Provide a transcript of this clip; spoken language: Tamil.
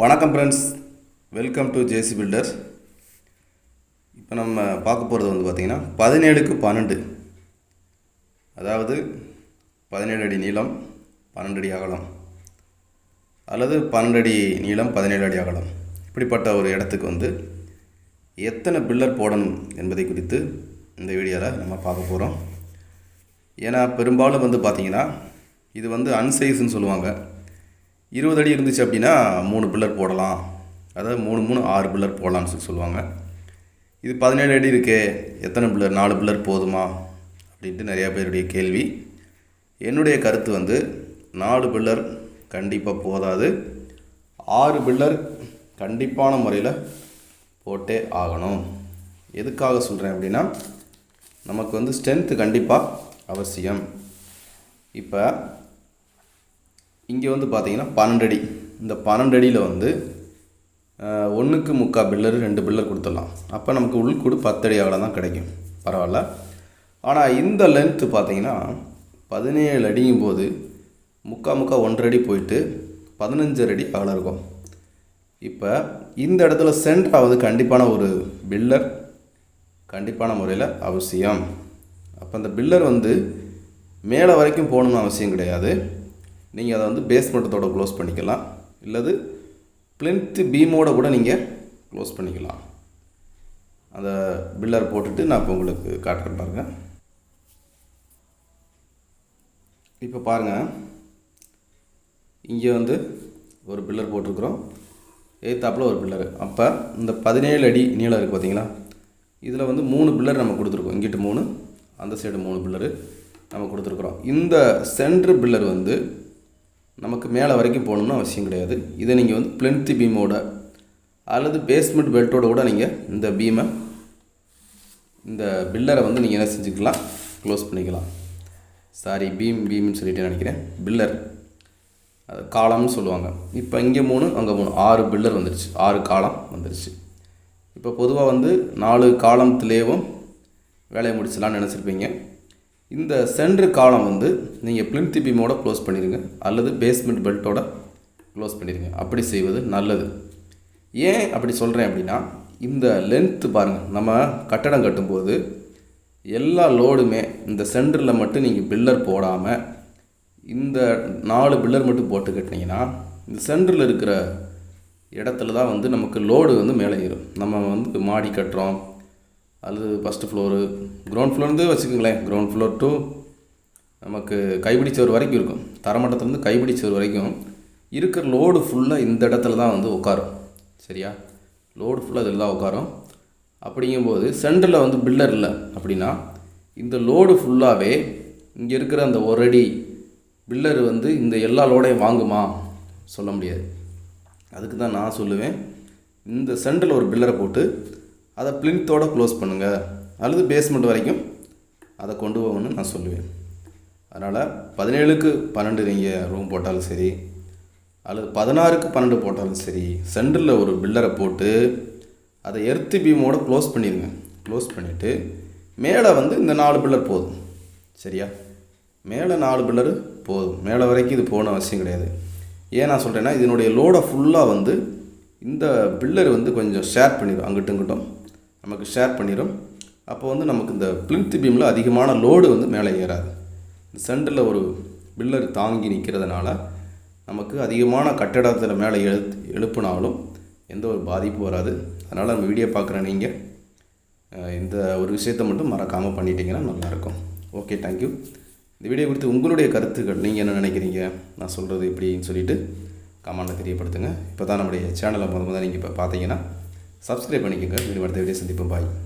வணக்கம் friends welcome to JC builder இப்போ நம்ம பார்க்க போகிறது வந்து பார்த்திங்கன்னா பதினேழுக்கு பன்னெண்டு. அதாவது பதினேழு அடி நீளம் பன்னெண்டு அடி அகலம். அல்லது பன்னெண்டு அடி நீளம் பதினேழு அடி அகலம். இப்படிப்பட்ட ஒரு இடத்துக்கு வந்து எத்தனை பில்லர் போடணும் என்பதை குறித்து இந்த வீடியோவில் நம்ம பார்க்க போகிறோம் ஏன்னா பெரும்பாலும் வந்து பார்த்திங்கன்னா இது வந்து அன்சைஸ்ன்னு சொல்லுவாங்க. இருபது அடி இருந்துச்சு அப்படின்னா மூணு பில்லர் போடலாம். அதாவது மூணு மூணு ஆறு பில்லர் போடலாம்னு சொல்லி சொல்லுவாங்க. இது பதினேழு அடி இருக்கே எத்தனை பில்லர்? நாலு பில்லர் போதுமா? அப்படின்ட்டு நிறையா பேருடைய கேள்வி. என்னுடைய கருத்து வந்து நாலு பில்லர் கண்டிப்பாக போதாது. ஆறு பில்லர் கண்டிப்பான முறையில் போட்டே ஆகணும். எதுக்காக சொல்கிறேன் அப்படின்னா நமக்கு வந்து ஸ்ட்ரென்த்து கண்டிப்பாக அவசியம். இப்போ இங்கே வந்து பார்த்தீங்கன்னா பன்னெண்டு அடி இந்த பன்னெண்டு அடியில் வந்து ஒன்றுக்கு முக்கால் பில்லர் ரெண்டு பில்லர் கொடுத்துடலாம். அப்போ நமக்கு உள்கூடு பத்தடி அகலம் தான் கிடைக்கும். பரவாயில்ல. ஆனால் இந்த லென்த்து பார்த்தீங்கன்னா பதினேழு அடியும் போது முக்கா முக்கா ஒன்றரை அடி போயிட்டு பதினஞ்சரை அடி அகலம் இருக்கும். இப்போ இந்த இடத்துல சென்டராக வந்து கண்டிப்பான ஒரு பில்லர் கண்டிப்பான முறையில் அவசியம். அப்போ அந்த பில்லர் வந்து மேலே வரைக்கும் போகணும்னு அவசியம் கிடையாது. நீங்கள் அதை வந்து பேஸ்மெண்ட்டத்தோட க்ளோஸ் பண்ணிக்கலாம். இல்லது பிளின்த்து பீமோட கூட நீங்கள் க்ளோஸ் பண்ணிக்கலாம். அந்த பில்லர் போட்டுட்டு நான் இப்போ உங்களுக்கு காட்டுறேன் பாருங்கள் இப்போ பாருங்கள் இங்கே வந்து ஒரு பில்லர் போட்டிருக்குறோம். எய்த்தாப்பில் ஒரு பில்லர் அப்போ இந்த பதினேழு அடி நீளம் இருக்குது பார்த்தீங்களா இதில் வந்து மூணு பில்லர் நம்ம கொடுத்துருக்கோம். இங்கிட்டு மூணு அந்த சைடு மூணு பில்லரு நம்ம கொடுத்துருக்குறோம். இந்த சென்ட்ரு பில்லர் வந்து நமக்கு மேலே வரைக்கும் போகணும்னு அவசியம் கிடையாது. இதை நீங்கள் வந்து பிளென்த் பீமோட அல்லது பேஸ்மெண்ட் பெல்ட்டோட கூட நீங்கள் இந்த பீமை இந்த பில்லரை வந்து நீங்கள் என்ன செஞ்சுக்கலாம்? க்ளோஸ் பண்ணிக்கலாம். சாரி பீம் பீம்னு சொல்லிட்டு நினைக்கிறேன். பில்லர் அது காலம்னு சொல்லுவாங்க. இப்போ இங்கே மூணு அங்கே மூணு. ஆறு பில்லர் வந்துருச்சு. ஆறு காலம் வந்துருச்சு. இப்போ பொதுவாக வந்து நாலு காலத்துலேயும் வேலையை முடிச்சலாம்னு நினச்சிருப்பீங்க. இந்த சென்ட்ரு காலம் வந்து நீங்கள் பிளின்த்தி பீமோட க்ளோஸ் பண்ணிடுங்க அல்லது பேஸ்மெண்ட் பெல்ட்டோட க்ளோஸ் பண்ணிடுங்க அப்படி செய்வது நல்லது. ஏன் அப்படி சொல்கிறேன் அப்படின்னா இந்த லென்த்து பாருங்கள் நம்ம கட்டடம் கட்டும்போது எல்லா லோடுமே இந்த சென்டரில் மட்டும் நீங்கள் பில்லர் போடாமல் இந்த நாலு பில்லர் மட்டும் போட்டு கட்டினீங்கன்னா இந்த சென்டரில் இருக்கிற இடத்துல தான் வந்து நமக்கு லோடு வந்து மேலே ஏறும். நம்ம வந்து மாடி கட்டுறோம். அல்லது ஃபஸ்ட்டு ஃப்ளோரு க்ரௌண்ட் ஃப்ளோர்ந்து வச்சுக்கோங்களேன். க்ரௌண்ட் ஃப்ளோர் டு நமக்கு கைப்பிடி சுவர் வரைக்கும் இருக்கும். தரமட்டத்துலேருந்து கைப்பிடி சுவர் வரைக்கும் இருக்கிற லோடு ஃபுல்லாக இந்த இடத்துல தான் வந்து உட்காரும். சரியா? லோடு ஃபுல்லாக இதில் தான் உட்காரும். அப்படிங்கும்போது சென்டரில் வந்து பில்லர் இல்லை அப்படின்னா இந்த லோடு ஃபுல்லாகவே இங்கே இருக்கிற அந்த ஒரு அடி பில்லர் வந்து இந்த எல்லா லோடையும் வாங்குமா? சொல்ல முடியாது. அதுக்கு தான் நான் சொல்லுவேன். இந்த சென்டரில் ஒரு பில்லரை போட்டு அதை பிளின்த்தோடு க்ளோஸ் பண்ணுங்கள் அல்லது பேஸ்மெண்ட் வரைக்கும் அதை கொண்டு போகணும்னு நான் சொல்லுவேன். அதனால் பதினேழுக்கு பன்னெண்டு நீங்கள் ரூம் போட்டாலும் சரி அல்லது பதினாறுக்கு பன்னெண்டு போட்டாலும் சரி சென்டரில் ஒரு பில்லரை போட்டு அதை எர்த்து பீமோடு க்ளோஸ் பண்ணிடுங்க. க்ளோஸ் பண்ணிவிட்டு மேலே வந்து இந்த நாலு பில்லர் போதும். சரியா? மேலே நாலு பில்லரு போதும். மேலே வரைக்கும் இது போகணும் அவசியம் கிடையாது. ஏன் நான் சொல்கிறேன்னா இதனுடைய லோடை ஃபுல்லாக வந்து இந்த பில்லர் வந்து கொஞ்சம் ஷேர் பண்ணிடும் அங்கிட்டும் இங்கிட்டும். நமக்கு ஷேர் பண்ணிடும் அப்போ வந்து நமக்கு இந்த பிளின்த் பீமில் அதிகமான லோடு வந்து மேலே ஏறாது. இந்த சென்டரில் ஒரு பில்லர் தாங்கி நிற்கிறதுனால நமக்கு அதிகமான கட்டடத்தில் மேலே எழு எழுப்புனாலும் எந்த ஒரு பாதிப்பும் வராது. அதனால் நம்ம வீடியோ பார்க்குற நீங்கள் இந்த ஒரு விஷயத்தை மட்டும் மறக்காமல் பண்ணிட்டீங்கன்னா நல்லாயிருக்கும். ஓகே தேங்க்யூ இந்த வீடியோ குறித்து உங்களுடைய கருத்துக்கள் நீங்கள் என்ன நினைக்கிறீங்க? நான் சொல்கிறது எப்படின்னு சொல்லிவிட்டு கமெண்ட்டில் தெரியப்படுத்துங்க. இப்போ தான் நம்முடைய சேனலை முத முதல் நீங்கள் இப்போ பார்த்தீங்கன்னா சப்ஸ்கிரைப் பண்ணிக்கோங்க மீண்டும் அடுத்த வீடியோ சந்திப்போம். பாய்.